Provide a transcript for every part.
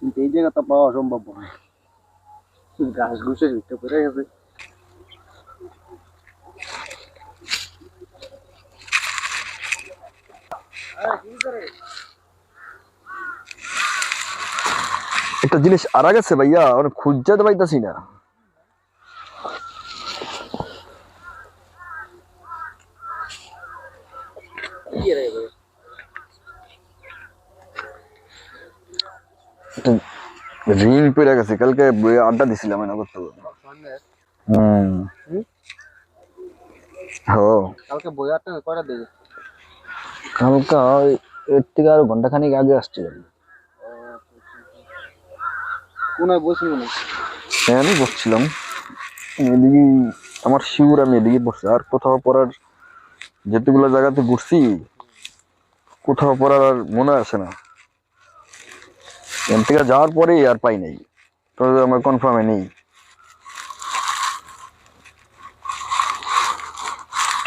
কিন্তু এই জায়গাটা পাওয়া অসম্ভব নয় ঘাস ঘুষের ভিতরে পড়ে গেছে। একটা জিনিস আরা গেছে ভাইয়া অনেক খুঁজতে পাইতাছি না। একটা পেরে গেছে। কালকে আড্ডা দিছিলাম না করতে হুম। হুম? হো। কালকে বই আটটা কয়টা দিকে কালকে এর থেকে আরও আগে আসছিলাম কোনায় বসি হ্যাঁ আমি বসছিলাম। এদিকে আমার শিউর আমি এদিকে বসছি আর কোথাও পড়ার যেতেগুলো জায়গাতে ঘুরছি কোথাও পড়ার আর মনে আসে না। এখান থেকে যাওয়ার পরেই আর পাই নাই। তবে আমার কনফার্মে নেই।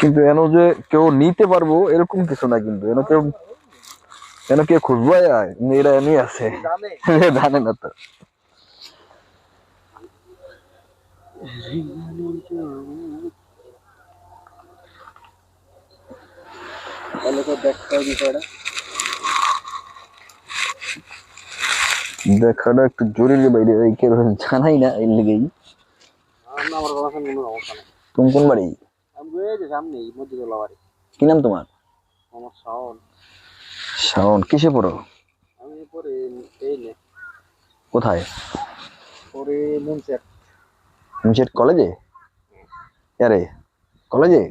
কিন্তু এন যে কেউ নিতে পারব, এরকম কিছু না কিন্তু। এন কেউ এন কেউ খুঁজবো এরা এমনি আছে। জানে না তো। তো বিষয়টা। দেখাটা একটু জরুরি বাইরে এই কেউ জানাই না এর লেগেই। তুমি কোন বাড়ি? কি নাম তোমার? আমার শাওন। শাওন কিসে পড়ো? আমি পরে এই কোথায়? পরে মুনসেট কলেজে? আরে কলেজে?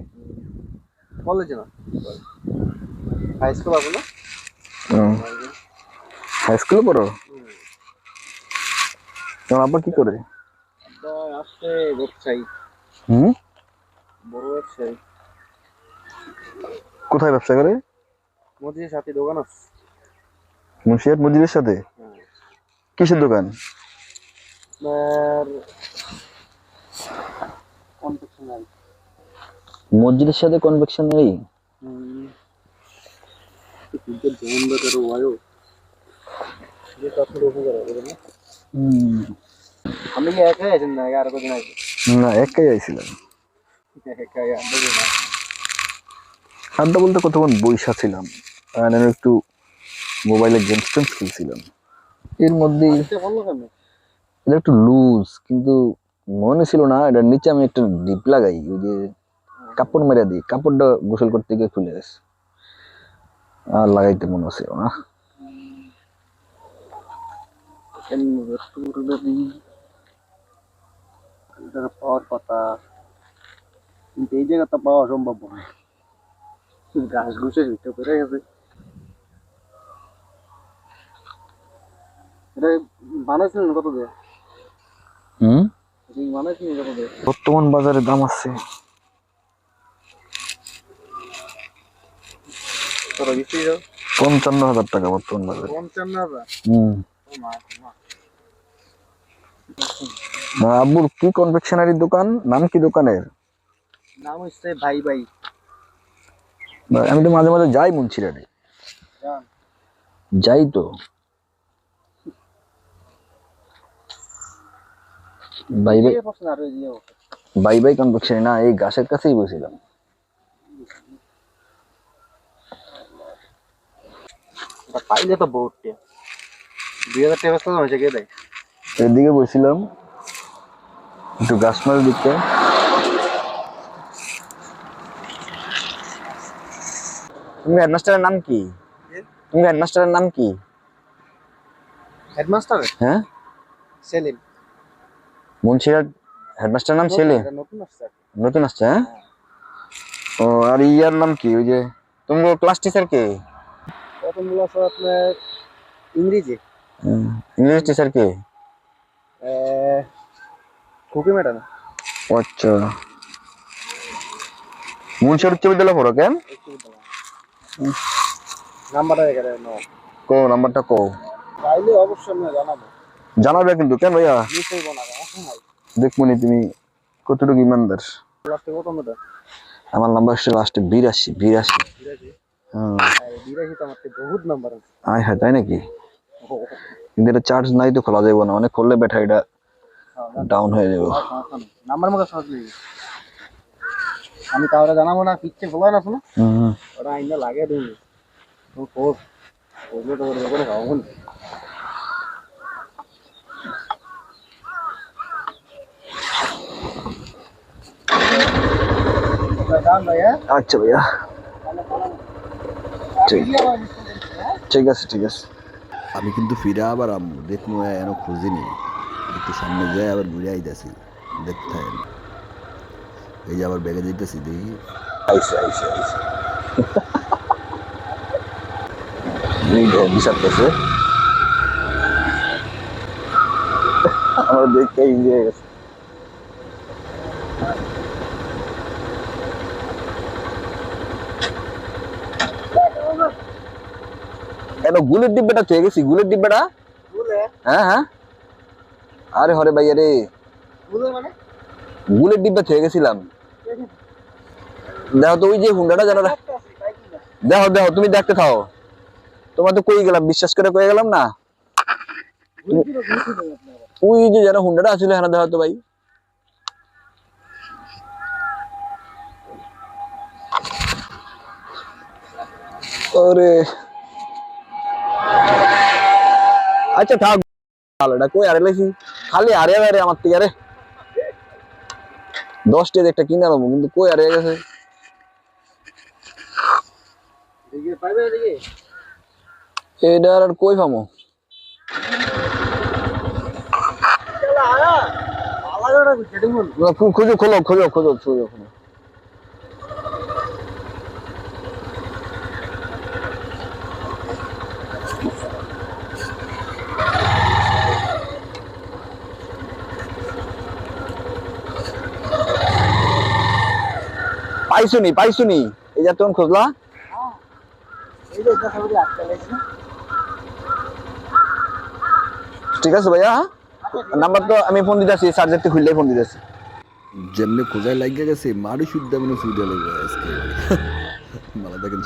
কলেজে না। হাই স্কুল আছে না? হাই স্কুলে পড়ো? তোমার আব্বা কি করে? আসছে ব্যবসায়ী। হুম? বড় ব্যবসায়ী। কোথায় ব্যবসা করে? মধ্যে সাথে দোকান আছে। মুন্সিয়াত মসজিদের সাথে? হ্যাঁ। কিসের দোকান? আপনার কনফেকশনারি মসজিদের সাথে কনভেকশনারি হুম। কিন্তু বন্ধ করো ভাইও যে কথা না? আপনি কি একাই আছেন না আর কদিন আছে না একাই আইছিলাম। একাই আড্ডা বলতে কতক্ষণ বইসা ছিলাম আর আমি একটু মোবাইলে গেমস টেমস খেলছিলাম। এর মধ্যেই এটা একটু লুজ কিন্তু মনে ছিল না এটার নিচে আমি একটা ডিপ লাগাই ওই যে কাপড় মেরে দিই কাপড়টা গোসল করতে গিয়ে খুলে গেছে। আর লাগাইতে মনে হচ্ছে না। এটা পাওয়ার কথা। কিন্তু এই জায়গাটা পাওয়া অসম্ভব নয় ঘাস ঘুষের ভিতরে পড়ে গেছে। এটা বানাইছিলেন কত দিয়ে হুম বানাইছিলেন কত দিয়ে বর্তমান বাজারে দাম আছে। পঞ্চান্ন হাজার টাকা বর্তমান বাজারে। পঞ্চান্ন হাজার? হুম। আব্বুর কি কনভেকশনারি দোকান? নাম কি দোকানের? নাম হচ্ছে ভাই ভাই। আমি তো মাঝে মাঝে যাই মুন্সিরাটে যাই তো। যে বাই বাই কনভেকশনারি না এই গাছের কাছেই বসেছিলাম। পাইলে তো টিয়া দুই হাজার টাকা ব্যস্ত হয়েছে কে দেয় এদিকে বসছিলাম। একটু গাছ মাছ দিতে। তুমি হেডমাস্টারের নাম কি? তুমি হেডমাস্টারের নাম কি? হেডমাস্টার? হ্যাঁ? সেলিম। মুন্সিরাট হেডমাস্টার নাম নতুন আসছে নতুন আসছে। হ্যাঁ? ও আর ইয়ার নাম কি? ওই যে তোমার ক্লাস টিচার কে? প্রথমগুলো আপনার ইংরেজি। ইংলিশ টিচার কে? খুকি ম্যাডাম। আচ্ছা। মুন্সিরাট উচ্চ বিদ্যালয় পড়ো কেন? নাম্বারটা এখানে নাও। কো নাম্বারটা কো। পাইলে অবশ্যই আমি জানাব জানাবে কিন্তু কেন ভাইয়া? দেখবনি তুমি কতটুকু ইমানদার। আমার নাম্বার হচ্ছে লাস্টে বিরাশি বিরাশি। বিরাশি? হ্যাঁ। বিরাশি তো আমার বহুত নাম্বার আছে। আয় হ্যাঁ তাই নাকি? কিন্তু এটা চার্জ নাই তো খোলা যাবে না অনেক খুললে ব্যাটারিটা ডাউন হয়ে যাবে নাম্বার মতো সহজ নেই আমি কাউরে জানাব না পিচ্ছে খোলা না শোনো হুম। ওরা আইনা লাগে দিন তো কোর্স ওগুলো তো ওদের করে খাওয়াবো না দাম ভাইয়া? আচ্ছা ভাইয়া। ঠিক। ঠিক আছে ঠিক আছে। আমি কিন্তু ফিরে আবার আম্মু। দেখব এন খুঁজিনি। একটু সামনে যাই, আবার ঘুরে আইতেছি। দেখতে এই যে আবার ব্যাগে যাইতেছি, দেখি। আমার দেখতে হয়ে গেছে। কেন গুলের ডিব্বাটা থেকে গেছি গুলের ডিব্বাটা? হ্যাঁ হ্যাঁ। আরে হরে ভাইয়া রে। মানে? গুলের ডিব্বা থেকে গেছিলাম। দেখো তো ওই যে হুন্ডাটা জানো দেখো দেখো তুমি দেখতে থাও। তোমার তো কই গেলাম বিশ্বাস করে কয়ে গেলাম না? ওই যে যেন হুন্ডাটা আছিল হ্যাঁ দেখো তো ভাই। ওরে আচ্ছা থাক ভালো এটা কই? আরে লাইছি খালি আরে আরে আমার থেকে আরে। দশটা একটা কিনে আলবো কিন্তু কই আরে গেছে এটা আর কই পামো খুঁজো খোলো খোঁজো খোঁজো খোঁজো খোঁজো পাইছুনি পাইছুনি। এই যা তখন খুঁজলা? ঠিক আছে ভাইয়া নাম্বার তো আমি ফোন দিতেছি চার্জারটি খুললে ফোন দিতেছি। যেমনি খোঁজায় লাগিয়ে গেছে মারি শুদ্ধ মানে সুবিধা লাগবে আজকে। মালা দেখেন